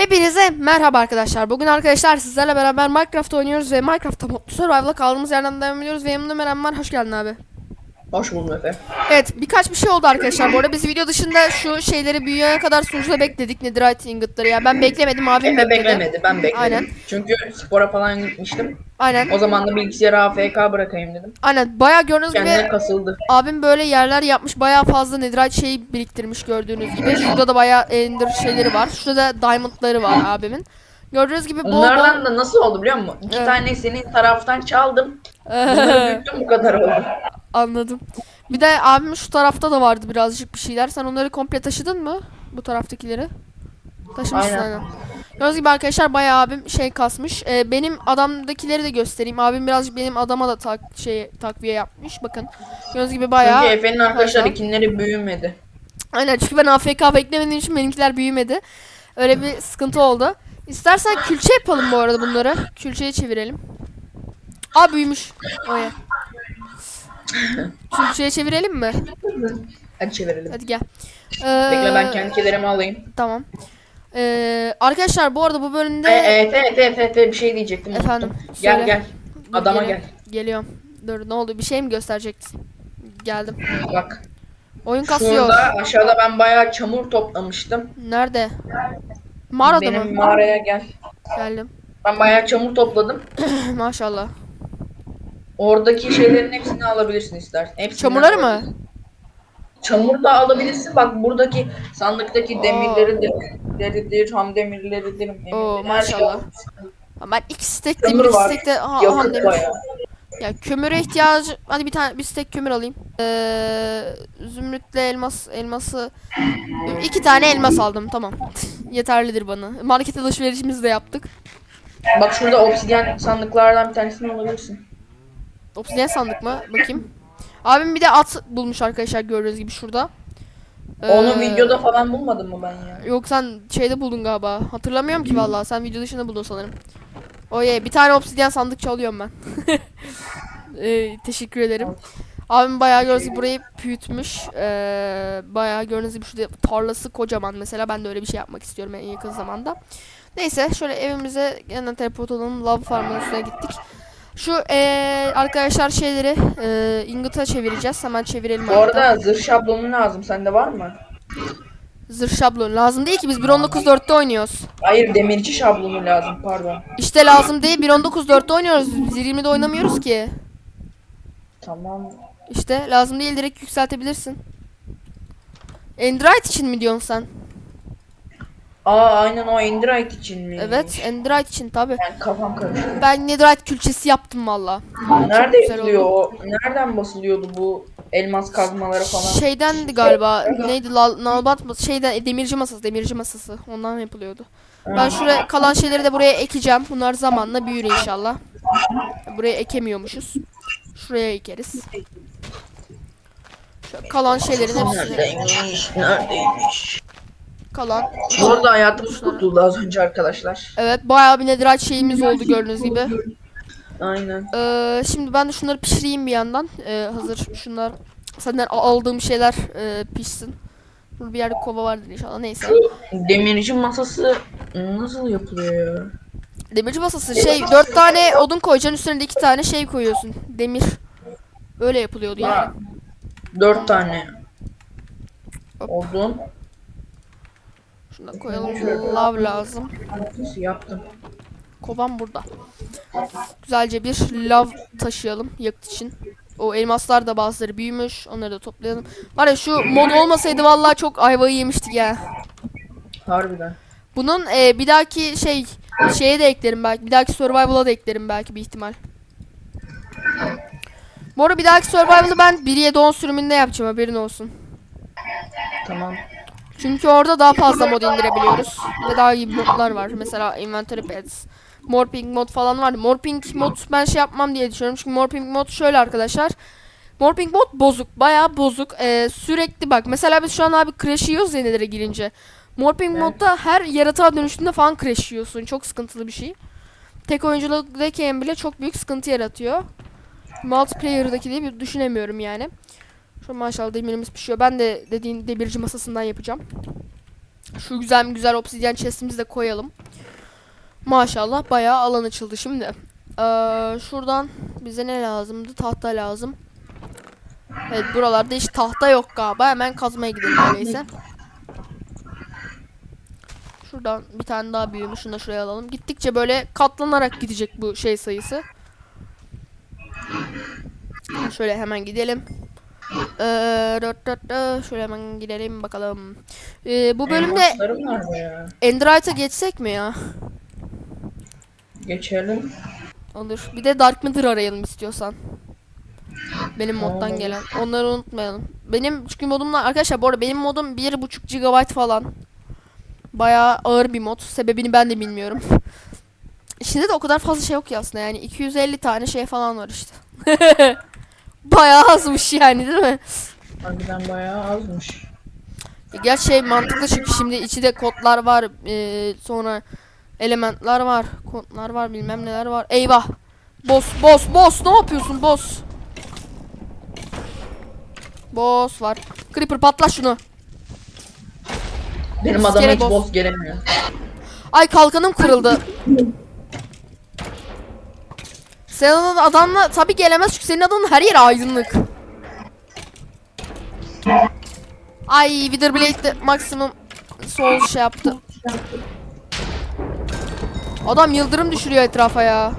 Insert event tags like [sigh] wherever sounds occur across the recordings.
Hepinize merhaba arkadaşlar. Bugün arkadaşlar sizlerle beraber Minecraft oynuyoruz ve Minecraft'ta Survival'a kaldığımız yerden devam ediyoruz ve yanımda Meral var. Hoş geldin abi. Hoş buldum Efe. Evet birkaç bir şey oldu arkadaşlar. Bu arada biz video dışında şu şeyleri büyüyene kadar sunucuda bekledik. Netherite ingotları ya. Ben beklemedim abim Efe bekledi. beklemedi, ben bekledim. Aynen. Çünkü spora falan gitmiştim. Aynen. O zaman da bilgisayarı AFK bırakayım dedim. Aynen. Bayağı gördüğünüz Kendine gibi kasıldı. abim böyle yerler yapmış. Bayağı fazla Netherite şeyi biriktirmiş gördüğünüz gibi. Şurada da bayağı Ender şeyleri var. Şurada da Diamond'ları var abimin. Gördüğünüz gibi bol Onlardan bol... da nasıl oldu biliyor musun? İki Evet. tane senin taraftan çaldım. Bunları [laughs] bu kadar oldu. Anladım. Bir de abim şu tarafta da vardı birazcık bir şeyler. Sen onları komple taşıdın mı? Bu taraftakileri. Taşımışsın Aynen. aynen. Gördüğünüz gibi arkadaşlar bayağı abim şey kasmış. Ee, benim adamdakileri de göstereyim. Abim birazcık benim adama da tak şey takviye yapmış. Bakın. Gördüğünüz gibi bayağı. Çünkü Efe'nin arkadaşlar Aynen. ikinleri büyümedi. Aynen çünkü ben AFK beklemediğim için benimkiler büyümedi. Öyle bir sıkıntı oldu. İstersen külçe yapalım bu arada bunları. Külçeye çevirelim. Aa büyümüş. Oya. Külçeye çevirelim mi? Hadi çevirelim. Hadi gel. Bekle ben Ee, kendi kederimi alayım. Tamam. Ee, arkadaşlar bu arada bu bölümde E, Efe, Efe, Efe, Efe bir şey diyecektim. unuttum. Efendim, Gel söyle. gel. Dur, Adama geliyorum. Geliyorum. Dur ne oldu? Bir şey mi gösterecektin? Geldim. Bak. Oyun kasıyor. Şurada aşağıda ben bayağı çamur toplamıştım. Nerede? Mağarada Benim mı? mağaraya gel. Geldim. Ben bayağı çamur topladım. [clears throat] Maşallah. Oradaki şeylerin hepsini alabilirsin istersen. Hepsini Çamurları mı? Çamur da alabilirsin. Bak buradaki sandıktaki demirleri de deridir, ham demirleridir. emirleri, Oo, maşallah. Ben iki stek demir, var. stek de ha, Yakıt demir. bayağı. Ya kömüre ihtiyacı hadi bir tane bir stek kömür alayım. Ee, zümrütle elmas elması iki tane elmas aldım tamam. [laughs] Yeterlidir bana. Market alışverişimizi de yaptık. Bak şurada obsidyen sandıklardan bir tanesini alabilirsin. Obsidian sandık mı? Bakayım. Abim bir de at bulmuş arkadaşlar gördüğünüz gibi şurada. Onu Ee, videoda falan bulmadın mı ben ya? Yok sen şeyde buldun galiba. Hatırlamıyorum ki vallahi. Sen video dışında buldun sanırım. Oye bir tane obsidian sandıkçı alıyorum ben. [laughs] Ee, teşekkür ederim. Abim bayağı gördüğünüz gibi burayı büyütmüş. Ee, bayağı gördüğünüz gibi şurada tarlası kocaman mesela. Ben de öyle bir şey yapmak istiyorum en yakın zamanda. Neyse şöyle evimize yeniden teleport olalım. Love farmın üstüne gittik. Şu ee, arkadaşlar şeyleri ee, ingot'a çevireceğiz. Hemen çevirelim. Bu hatta. arada zırh şablonu lazım. Sende var mı? Zırh şablonu lazım değil ki biz 1.19.4'te oynuyoruz. Hayır demirci şablonu lazım pardon. İşte lazım değil 1.19.4'te oynuyoruz. Biz 20'de oynamıyoruz ki. Tamam. İşte lazım değil direkt yükseltebilirsin. Android için mi diyorsun sen? Aa aynen o Enderite için mi? Evet Android için tabi. Ben kafam karıştı. Ben Netherite külçesi yaptım valla. Nerede güzel yapılıyor o? Nereden basılıyordu bu elmas kazmaları falan? Şeydendi galiba. Neydi? Lal, Nalbat mı? Şeyden demirci masası, demirci masası. Ondan yapılıyordu. Ben şuraya kalan şeyleri de buraya ekeceğim. Bunlar zamanla büyür inşallah. Buraya ekemiyormuşuz. Şuraya ekeriz. Şu kalan şeylerin hepsini Neredeymiş? Neredeymiş? Kalan. Bu arada hayatımız kurtuldu az önce arkadaşlar. Evet bayağı bir netherite şeyimiz oldu gördüğünüz gibi. Aynen. Ee, şimdi ben de şunları pişireyim bir yandan. Ee, hazır şunlar senden aldığım şeyler e, pişsin. Burada bir yerde kova vardır inşallah neyse. Şu demirci masası nasıl yapılıyor ya? Demirci masası şey dört tane odun koyacaksın üstüne de iki tane şey koyuyorsun. Demir. Öyle yapılıyordu yani. Ha, Dört tane Hop. odun. Şunu da koyalım. Lav lazım. Yaptım? Kovan burada. Güzelce bir lav taşıyalım yakıt için. O elmaslar da bazıları büyümüş. Onları da toplayalım. Var ya şu mod olmasaydı vallahi çok ayvayı yemiştik ya. Harbiden. Bunun e, bir dahaki şey şeye de eklerim belki. Bir dahaki survival'a da eklerim belki bir ihtimal. Bu arada bir dahaki survival'ı ben 1'ye 10 sürümünde yapacağım haberin olsun. Tamam. Çünkü orada daha fazla mod indirebiliyoruz. Ve daha iyi modlar var. Mesela inventory pads. Morping mod falan var. Morping mod ben şey yapmam diye düşünüyorum. Çünkü morping mod şöyle arkadaşlar. Morping mod bozuk. Bayağı bozuk. Ee, sürekli bak. Mesela biz şu an abi crash yiyoruz ya nelere girince. Morping Evet. modda her yaratığa dönüştüğünde falan crash yiyorsun. Çok sıkıntılı bir şey. Tek oyunculuktayken bile çok büyük sıkıntı yaratıyor. Multiplayer'daki diye bir düşünemiyorum yani. Şu maşallah demirimiz pişiyor. Ben de dediğin demirci masasından yapacağım. Şu güzel güzel obsidyen chestimizi de koyalım. Maşallah bayağı alan açıldı şimdi. Ee, şuradan bize ne lazımdı? Tahta lazım. Evet buralarda hiç tahta yok galiba. Hemen kazmaya gidelim öyleyse. Şuradan bir tane daha büyüğümü şunu da şuraya alalım. Gittikçe böyle katlanarak gidecek bu şey sayısı. Şöyle hemen gidelim. Ee, dört dört dört. şöyle hemen gidelim bakalım. Ee, bu bölümde Elmaslarım nerede ya? Enderite'a geçsek mi ya? Geçelim. Olur. Bir de Dark Matter arayalım istiyorsan. Benim moddan gelen. Onları unutmayalım. Benim çünkü modumla arkadaşlar bu arada benim modum 1.5 GB falan. Bayağı ağır bir mod. Sebebini ben de bilmiyorum. [laughs] İçinde de o kadar fazla şey yok ya aslında yani 250 tane şey falan var işte. [laughs] Bayağı azmış yani değil mi? Harbiden bayağı azmış. Gerçi şey mantıklı çünkü şimdi içinde kodlar var, eee, sonra elementler var, kodlar var, bilmem neler var. Eyvah. Boss, boss, boss ne yapıyorsun boss? Boss var. Creeper patla şunu. Benim adama hiç boss. boss gelemiyor. Ay kalkanım kırıldı. [laughs] Senin adamla tabi gelemez çünkü senin adamın her yeri aydınlık. Ay Witherblade de maksimum sol şey yaptı. Adam yıldırım düşürüyor etrafa ya.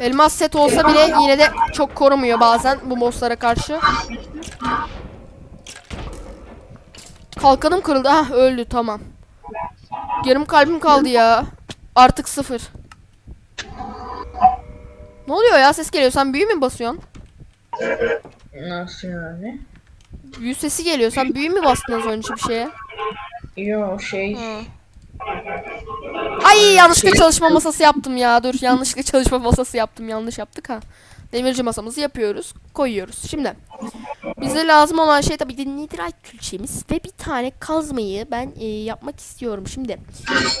Elmas set olsa bile yine de çok korumuyor bazen bu bosslara karşı. Kalkanım kırıldı. Ah öldü tamam. Yarım kalbim kaldı ya. Artık sıfır. Ne oluyor ya ses geliyor. Sen büyü mü basıyorsun? Nasıl yani? Büyü sesi geliyor. Sen büyü mü bastın az önce bir şeye? Yo şey Hı. Ay yanlışlıkla çalışma masası yaptım ya. Dur yanlışlıkla çalışma masası yaptım. Yanlış yaptık ha. Demirci masamızı yapıyoruz. Koyuyoruz. Şimdi bize lazım olan şey tabii ki netherite külçemiz ve bir tane kazmayı ben e, yapmak istiyorum. Şimdi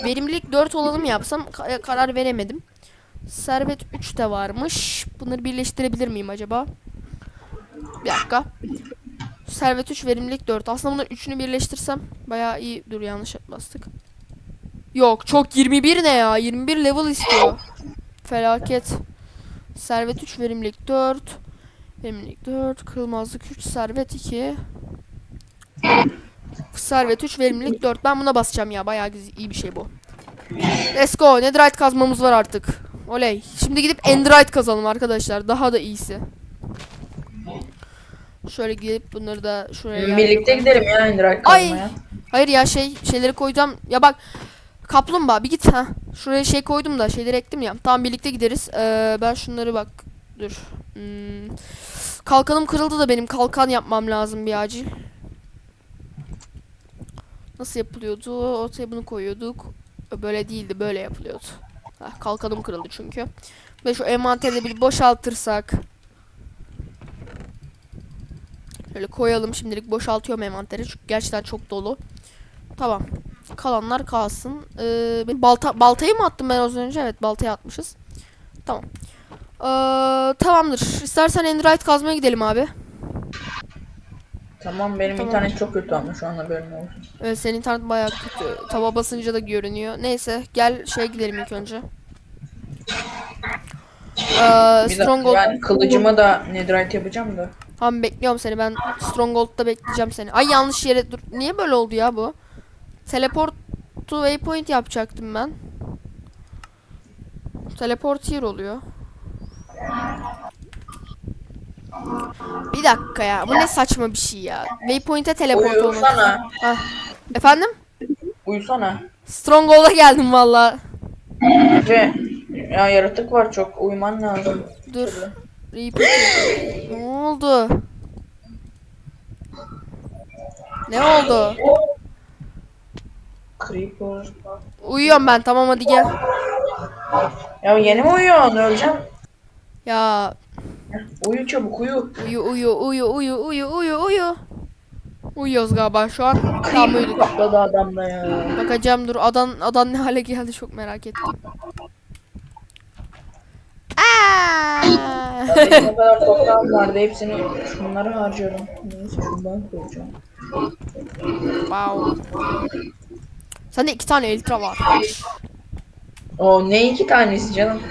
verimlilik 4 olalım yapsam ka- karar veremedim. Servet 3 de varmış. Bunları birleştirebilir miyim acaba? Bir dakika. Servet 3 verimlilik 4. Aslında bunların üçünü birleştirsem bayağı iyi. Dur yanlış bastık. Yok çok 21 ne ya? 21 level istiyor. Felaket. Servet 3 verimlilik 4. Verimlilik 4. Kırılmazlık 3. Servet 2. Servet 3 verimlilik 4. Ben buna basacağım ya. Bayağı güzel, iyi bir şey bu. Let's go. Netherite kazmamız var artık. Oley. Şimdi gidip Enderite kazalım arkadaşlar. Daha da iyisi. Şöyle gidip bunları da şuraya birlikte gidelim ya Enderite Ay. kazmaya. Hayır ya şey şeyleri koyacağım. Ya bak kaplumbağa bir git ha. Şuraya şey koydum da şeyleri ektim ya. Tamam birlikte gideriz. Ee, ben şunları bak dur. Hmm. Kalkanım kırıldı da benim kalkan yapmam lazım bir acil. Nasıl yapılıyordu? Ortaya bunu koyuyorduk. Böyle değildi böyle yapılıyordu. Heh, kalkanım kırıldı çünkü. Ve şu envanteri bir boşaltırsak. Şöyle koyalım şimdilik boşaltıyorum envanteri çünkü gerçekten çok dolu. Tamam. Kalanlar kalsın. Ee, benim balta baltayı mı attım ben az önce? Evet baltayı atmışız. Tamam. Ee, tamamdır. İstersen Enderite kazmaya gidelim abi. Tamam benim Tamam. internet çok kötü ama şu anda benim olsun. Evet senin internet bayağı kötü. Tava basınca da görünüyor. Neyse gel şeye gidelim ilk önce. Ee, Stronghold. ben kılıcıma da netherite yapacağım da. Tamam bekliyorum seni. Ben Stronghold'da bekleyeceğim seni. Ay yanlış yere dur. Niye böyle oldu ya bu? Teleport to waypoint yapacaktım ben. Teleport here oluyor. Bir dakika ya. Bu ne saçma bir şey ya. Waypoint'e teleport olmak. Uyusana. Hah. Efendim? Uyusana. Stronghold'a geldim valla. Ve ya yaratık var çok uyuman lazım. Dur. Ne oldu? Ne oldu? Creeper. Uyuyorum ben tamam hadi gel. Ya yeni mi uyuyorsun? Öleceğim. Ya Uyu çabuk uyu. uyu uyu uyu uyu uyu uyu uyu. Uyuyoruz galiba şu an. Tamam uyuduk. Patladı adamla ya. Bakacağım dur adan adan ne hale geldi çok merak ettim. Aa, benim o [laughs] kadar toprağım vardı. Hepsini şunları harcıyorum. Neyse şundan koyacağım. Wow. Sende iki tane elitra var. O ne iki tanesi canım?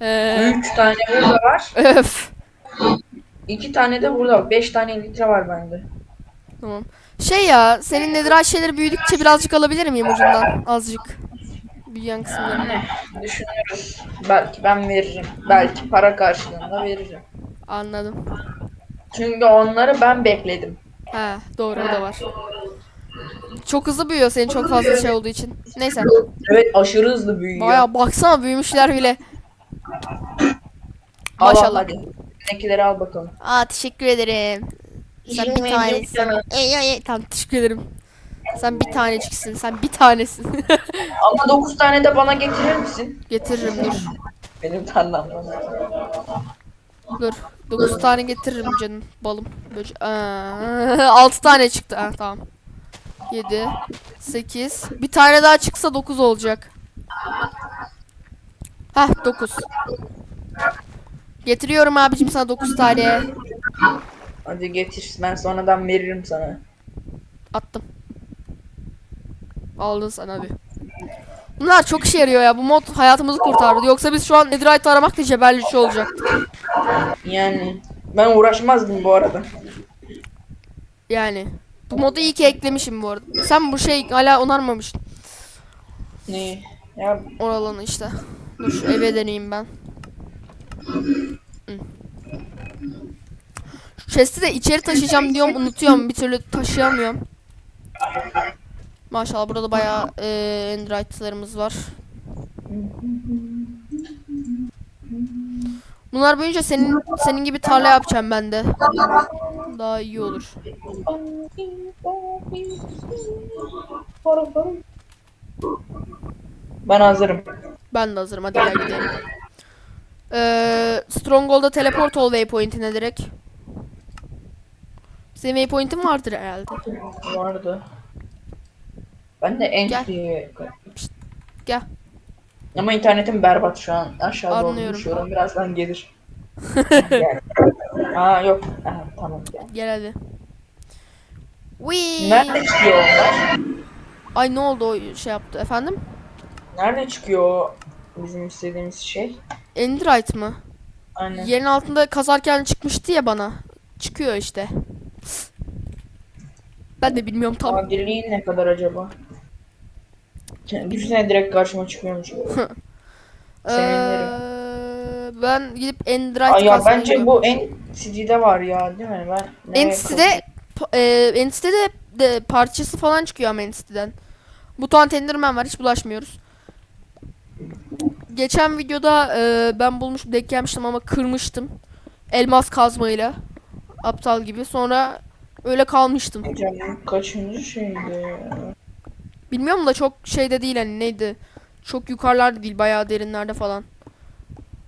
Ee, Üç tane burada var. öf. iki tane de burada var. Beş tane litre var bende. Tamam. Şey ya, senin netherite şeyleri büyüdükçe birazcık alabilir miyim ucundan? Azıcık. Büyüyen kısımlarını. Düşünürüz. Belki ben veririm. Belki para karşılığında veririm. Anladım. Çünkü onları ben bekledim. He, doğru o da var. Çok hızlı büyüyor senin çok fazla şey olduğu için. Neyse. Evet aşırı hızlı büyüyor. Baya baksana büyümüşler bile. Al, al Maşallah. hadi. Al bakalım. Aa teşekkür ederim. Sen bir tanesin. Ey ey ey. Tamam teşekkür ederim. Sen bir taneciksin. Sen bir tanesin. [laughs] Ama 9 tane de bana getirir misin? getiririm dur. Benim tarlam. Dur. 9 tane getiririm canım. Balım. Böce 6 [laughs] tane çıktı. Ha, tamam. 7 8 Bir tane daha çıksa 9 olacak. Hah 9. Getiriyorum abicim sana 9 tane. Hadi getir. Ben sonradan veririm sana. Attım. Aldın sen abi. Bunlar çok işe yarıyor ya. Bu mod hayatımızı kurtardı. Yoksa biz şu an Netherite aramakla cebelleşi olacaktık. Yani ben uğraşmazdım bu arada. Yani. Bu modu iyi ki eklemişim bu arada. Sen bu şey hala onarmamışsın. Ne? Ya Oralanı işte. Dur şu eve deneyeyim ben. Hı. Şu chest'i de içeri taşıyacağım diyorum unutuyorum. Bir türlü taşıyamıyorum. Maşallah burada bayağı e, endrite'larımız var. Bunlar büyüyünce senin senin gibi tarla yapacağım ben de. Daha iyi olur. ben hazırım. Ben de hazırım. Hadi gel gidelim. Ee, Stronghold'a teleport ol waypoint'ine direkt. Senin waypoint'in vardır herhalde. Vardı. Ben de en Gel. Gel. Ama internetim berbat şu an. Aşağı doğru Anlıyorum. düşüyorum. Birazdan gelir. Aa yok. Aha, tamam gel. Gel hadi. Wee. Nerede çıkıyor onlar? Ay ne oldu o şey yaptı efendim? Nerede çıkıyor o bizim istediğimiz şey? Enderite mı? Aynen. Yerin altında kazarken çıkmıştı ya bana. Çıkıyor işte. Ben de bilmiyorum tam. Adilliği ne kadar acaba? Düşünsene direkt karşıma çıkıyormuş. [laughs] Sevinirim. Ben gidip Enderite ya bence bu en CD'de var ya değil mi? Ben Entity'de e, Entity'de de parçası falan çıkıyor ama Entity'den. Mutant Enderman var hiç bulaşmıyoruz. Geçen videoda e, ben bulmuş denk gelmiştim ama kırmıştım. Elmas kazmayla. Aptal gibi. Sonra öyle kalmıştım. Hocam kaçıncı şeydi? Bilmiyorum da çok şeyde değil hani neydi. Çok yukarılarda değil bayağı derinlerde falan.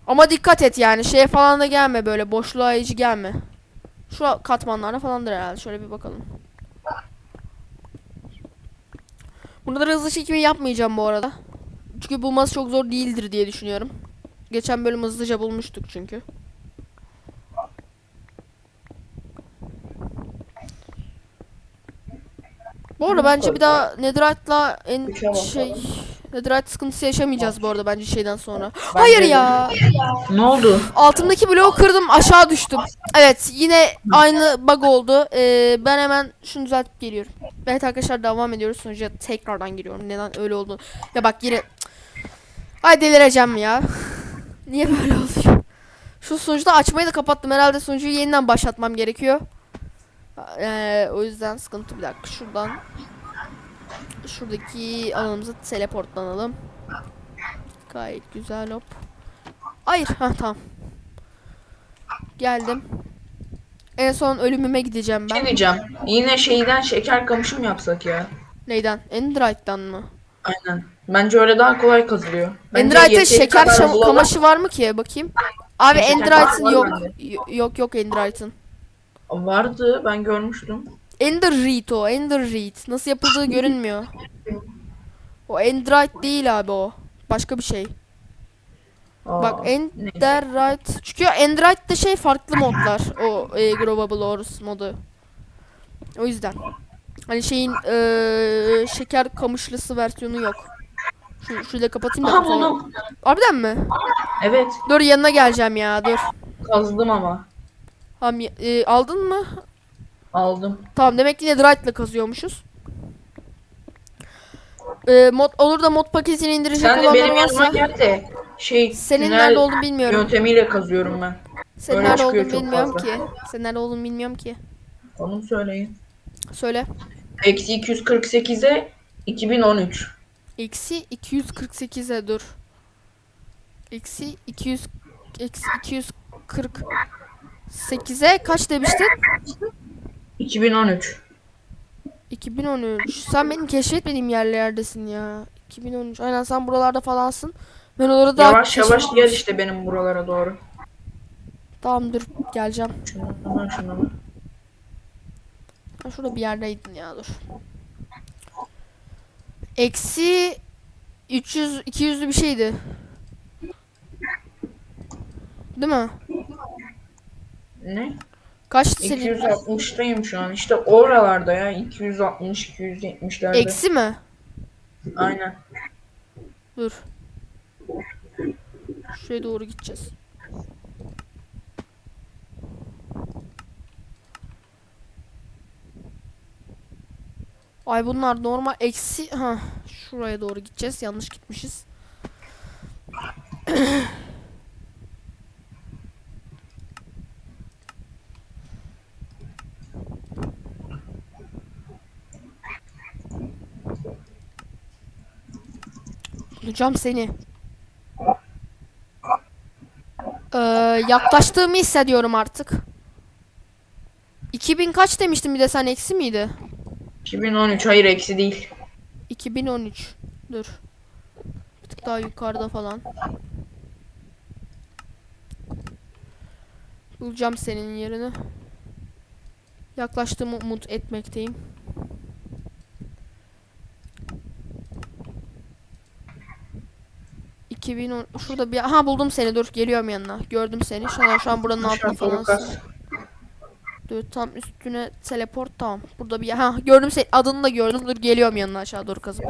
Ama dikkat et yani şeye falan da gelme böyle boşluğa hiç gelme. Şu katmanlarda falandır herhalde. Şöyle bir bakalım. Bunları hızlı çekimi yapmayacağım bu arada. Çünkü bulması çok zor değildir diye düşünüyorum. Geçen bölüm hızlıca bulmuştuk çünkü. Bu arada bence bir daha Netherite'la en şey Netherite sıkıntısı yaşamayacağız bu arada bence şeyden sonra. Hayır ya. Ne oldu? Altımdaki bloğu kırdım aşağı düştüm. Evet yine aynı bug oldu. Ee, ben hemen şunu düzeltip geliyorum. Evet arkadaşlar devam ediyoruz. Sonuca tekrardan giriyorum. Neden öyle oldu? Ya bak yine... Ay delireceğim ya. [laughs] Niye böyle oluyor? Şu sunucuda açmayı da kapattım. Herhalde sunucuyu yeniden başlatmam gerekiyor. Ee, o yüzden sıkıntı bir dakika. Şuradan şuradaki alanımızı teleportlanalım. Gayet güzel hop. Hayır. Ha tamam. Geldim. En son ölümüme gideceğim ben. diyeceğim? Yine şeyden şeker kamışı mı yapsak ya? Neyden? Enderite'dan mı? Aynen. Bence öyle daha kolay kazılıyor. Yeteri şeker şam- kamaşı var mı ki? Bakayım. Abi Enderite'ın yok. var Y- Yok yok Enderite'ın. Vardı ben görmüştüm. Ender Reed o. Ender Reed. Nasıl yapıldığı görünmüyor. O Enderite değil abi o. Başka bir şey. Aa, Bak. Enderite. Çünkü Enderite'de şey farklı modlar. O e, Growable Ores modu. O yüzden. Hani şeyin eee, şeker kamışlısı versiyonu yok. Şu, şurada kapatayım da. Aha sonra- buldum. Harbiden mi? Evet Dur yanına geleceğim ya dur. kazdım ama. Y- e, aldın mı? Aldım. Tamam demek ki Netherite ile kazıyormuşuz. Ee, mod olur da mod paketini indirecek Sen de olanlar benim yanıma varsa gel de şey senin tünel nerede olduğunu bilmiyorum. yöntemiyle kazıyorum ben. Senin öyle nerede çıkıyor olduğunu çok bilmiyorum fazla. ki. Senin nerede olduğunu bilmiyorum ki. Onu söyleyin. Söyle. Eksi 248'e 2013. Eksi 248'e dur. Eksi 200 eksi 248'e kaç demiştin? 2013. 2013. Sen benim keşfetmediğim yerlerdesin ya. 2013. Aynen sen buralarda falansın. Ben oraları daha Yavaş yavaş gel keşfetmemiş. işte benim buralara doğru. Tamam dur geleceğim. Şunu hemen şunu. Ha şurada bir yerdeydin ya dur. Eksi 300 200'lü bir şeydi. Değil mi? Ne? Kaçtı senin? 260'tayım şu an. İşte oralarda ya. 260 270'lerde. Eksi mi? Aynen. Dur. Şuraya doğru gideceğiz. Ay bunlar normal eksi ha şuraya doğru gideceğiz. Yanlış gitmişiz. [clears throat] Bulacağım seni. Ee, yaklaştığımı hissediyorum artık. 2000 kaç demiştin bir de sen eksi miydi? 2013 hayır eksi değil. 2013. Dur. Bir tık daha yukarıda falan. Bulacağım senin yerini. Yaklaştığımı umut etmekteyim. ...2010... Şurada bir... Aha buldum seni dur geliyorum yanına. Gördüm seni. Şu an, şu an buranın altında falan. Dur tam üstüne teleport tamam. Burada bir... Ha gördüm seni. Adını da gördüm. Dur geliyorum yanına aşağı doğru kazıp.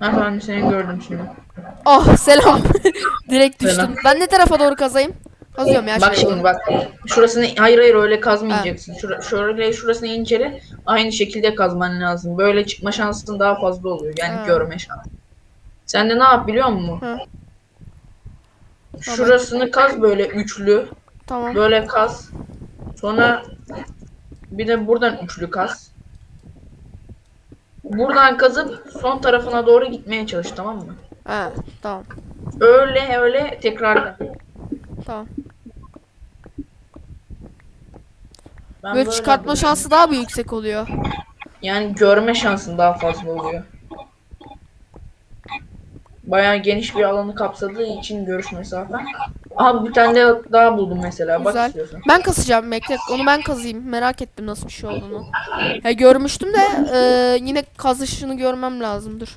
Ha ben seni gördüm şimdi. Oh selam. [laughs] Direkt düştüm. Selam. Ben ne tarafa doğru kazayım? Kazıyorum ya. Bak şimdi bak. Şurasını hayır hayır öyle kazmayacaksın. Şura, şöyle şurasını incele aynı şekilde kazman lazım. Böyle çıkma şansın daha fazla oluyor. Yani Ha. görme şansı. Sen de ne yap biliyor musun? Hı. Şurasını kaz böyle üçlü. Tamam. Böyle kaz. Sonra bir de buradan üçlü kaz. Buradan kazıp son tarafına doğru gitmeye çalış tamam mı? Ha, tamam. Öyle öyle tekrar. Tamam. Ben Böyle çıkartma şansı daha mı yüksek oluyor? Yani görme şansın daha fazla oluyor. Bayağı geniş bir alanı kapsadığı için görüş mesafen. Aha bir tane de daha buldum mesela. Bak Güzel. istiyorsan. Ben kasacağım bekle. Onu ben kazıyım. Merak ettim nasıl bir şey olduğunu. Ya görmüştüm de e, yine kazışını görmem lazım. Dur.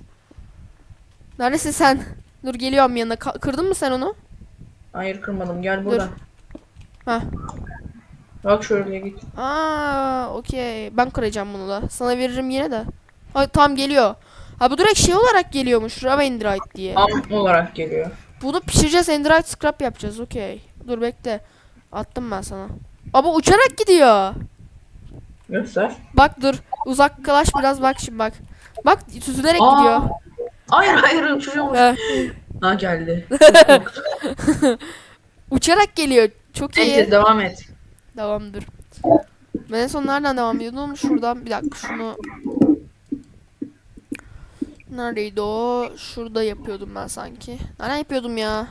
Neredesin sen? Dur geliyorum yanına. Ka- kırdın mı sen onu? Hayır kırmadım. Gel buradan. Heh. Bak şöyle git. Aa, okey. Ben kıracağım bunu da. Sana veririm yine de. Ay tam geliyor. Ha bu direkt şey olarak geliyormuş. Ravendrite diye. Am olarak geliyor. Bunu pişireceğiz. Enderite scrap yapacağız. Okey. Dur bekle. Attım ben sana. Ama uçarak gidiyor. Göster. Bak dur. Uzaklaş biraz bak şimdi bak. Bak süzülerek Aa, gidiyor. Hayır hayır uçuyormuş. Ha geldi. [laughs] Uçarak geliyor. Çok iyi. Neyse devam et. Devam dur. Ben en son nereden devam ediyordum? Şuradan bir dakika şunu. Neredeydi o? Şurada yapıyordum ben sanki. Nereden yapıyordum ya?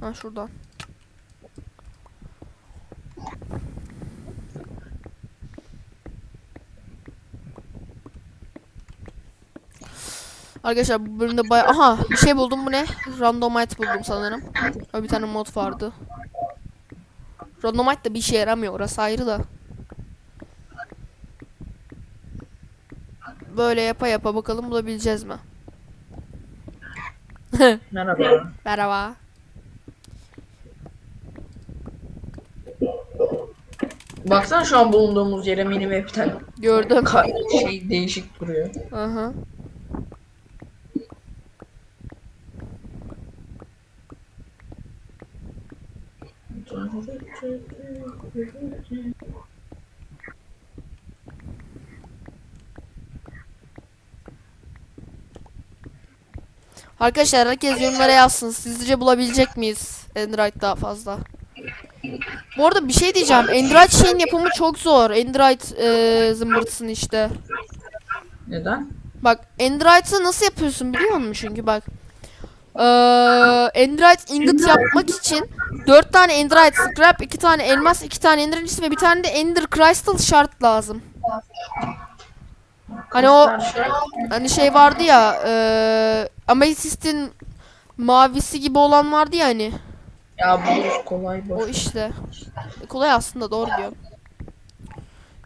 Ha şuradan. Arkadaşlar bu bölümde baya... Aha bir şey buldum bu ne? Randomite buldum sanırım. Öyle bir tane mod vardı. Randomite da bir işe yaramıyor orası ayrı da. Böyle yapa yapa bakalım bulabileceğiz mi? [laughs] Merhaba. Merhaba. Baksana şu an bulunduğumuz yere minimap'ten Gördüm. ka- şey değişik duruyor. Aha. Arkadaşlar herkes yorumlara yazsın. Sizce bulabilecek miyiz Android daha fazla? Bu arada bir şey diyeceğim. Android şeyin yapımı çok zor. Android eee zımbırtısın işte. Neden? Bak Android'ı nasıl yapıyorsun biliyor musun? Çünkü bak. Eee Android ingot yapmak için 4 tane Android scrap, 2 tane elmas, 2 tane ender incisi ve bir tane de ender crystal şart lazım. Hani o hani şey vardı ya eee Amethyst'in mavisi gibi olan vardı ya hani. Ya buluruz kolay boş. O işte. Kolay aslında doğru diyor.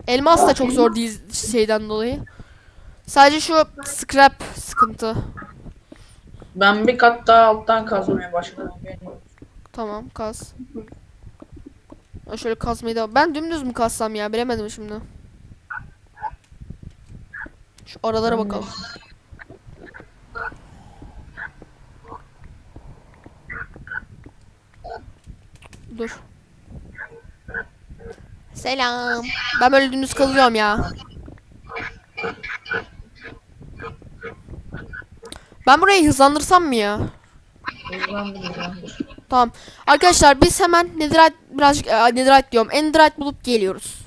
Elmas da çok zor değil şeyden dolayı. Sadece şu scrap sıkıntı. Ben bir kat daha alttan kazmaya başladım. Tamam kaz. Ben şöyle kazmayı da... Ben dümdüz mü kazsam ya bilemedim şimdi. Şu aralara bakalım. Dur. Selam. Ben böyle dümdüz kazıyorum ya. Ben burayı hızlandırsam mı ya? Hızlandır hızlandır. Tamam. Arkadaşlar biz hemen Netherite birazcık e, Netherite diyorum. Enderite bulup geliyoruz.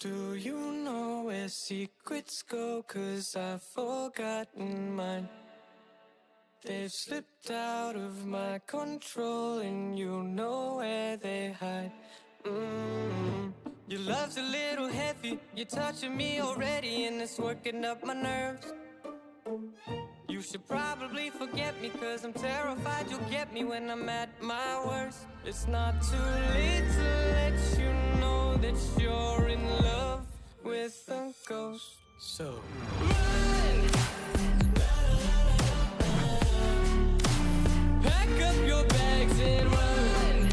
Do you know where secrets go? Cause I've forgotten mine. They've slipped out of my control, and you know where they hide. mm Your love's a little heavy, you're touching me already, and it's working up my nerves. You should probably forget me, cause I'm terrified you'll get me when I'm at my worst. It's not too late to let you that you're in love with a ghost. So run. Pack up your bags and run.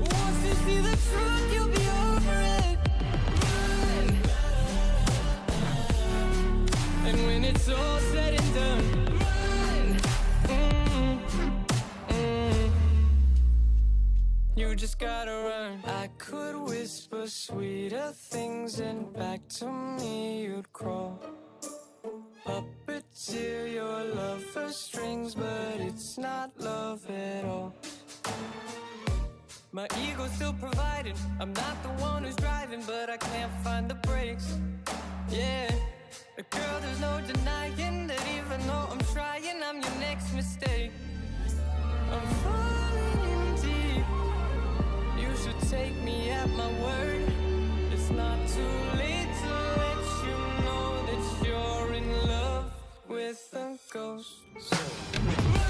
Once you see the truth, gotta run. I could whisper sweeter things, and back to me you'd crawl. Puppeteer your love for strings, but it's not love at all. My ego's still providing. I'm not the one who's driving, but I can't find the brakes. Yeah. Girl, there's no denying that even though I'm trying, I'm your next mistake. I'm falling take me at my word. It's not too late to let you know that you're in love with a ghost. So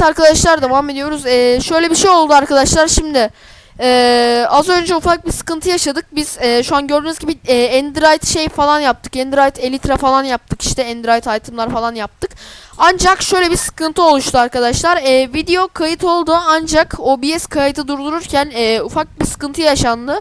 Evet arkadaşlar devam ediyoruz. Ee, şöyle bir şey oldu arkadaşlar. Şimdi ee, az önce ufak bir sıkıntı yaşadık. Biz ee, şu an gördüğünüz gibi ee, Android şey falan yaptık. Android Elytra falan yaptık. İşte Android itemlar falan yaptık. Ancak şöyle bir sıkıntı oluştu arkadaşlar. Ee, video kayıt oldu ancak OBS kaydı durdururken ee, ufak bir sıkıntı yaşandı.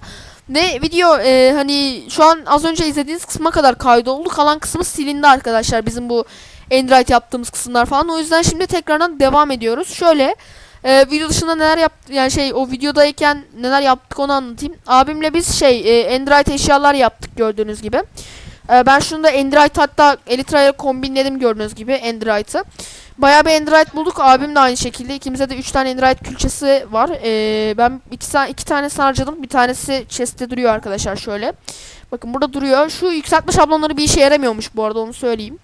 Ne video ee, hani şu an az önce izlediğiniz kısma kadar kaydoldu. Kalan kısmı silindi arkadaşlar. Bizim bu Android yaptığımız kısımlar falan. O yüzden şimdi tekrardan devam ediyoruz. Şöyle e, video dışında neler yap yani şey o videodayken neler yaptık onu anlatayım. Abimle biz şey e, Android eşyalar yaptık gördüğünüz gibi. E, ben şunu da Android hatta Elytra ile kombinledim gördüğünüz gibi Android'ı. Bayağı bir Android bulduk. Abim de aynı şekilde. İkimize de 3 tane Android külçesi var. E, ben iki, ta- iki tanesini harcadım. Bir tanesi chest'te duruyor arkadaşlar şöyle. Bakın burada duruyor. Şu yükseltme şablonları bir işe yaramıyormuş bu arada onu söyleyeyim.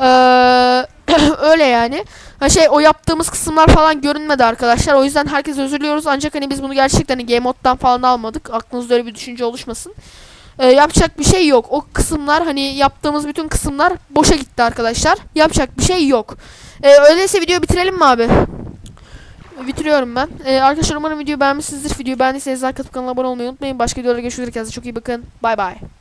Ee, [clears throat] öyle yani. Ha şey o yaptığımız kısımlar falan görünmedi arkadaşlar. O yüzden herkes özür diliyoruz. Ancak hani biz bunu gerçekten hani Game Mode'dan falan almadık. Aklınızda öyle bir düşünce oluşmasın. Ee, yapacak bir şey yok. O kısımlar hani yaptığımız bütün kısımlar boşa gitti arkadaşlar. Yapacak bir şey yok. Ee, öyleyse videoyu bitirelim mi abi? Bitiriyorum ben. Ee, arkadaşlar umarım videoyu beğenmişsinizdir. Videoyu beğendiyseniz like atıp kanala abone olmayı unutmayın. Başka videolarda görüşürüz. Kendinize çok iyi bakın. Bay bay.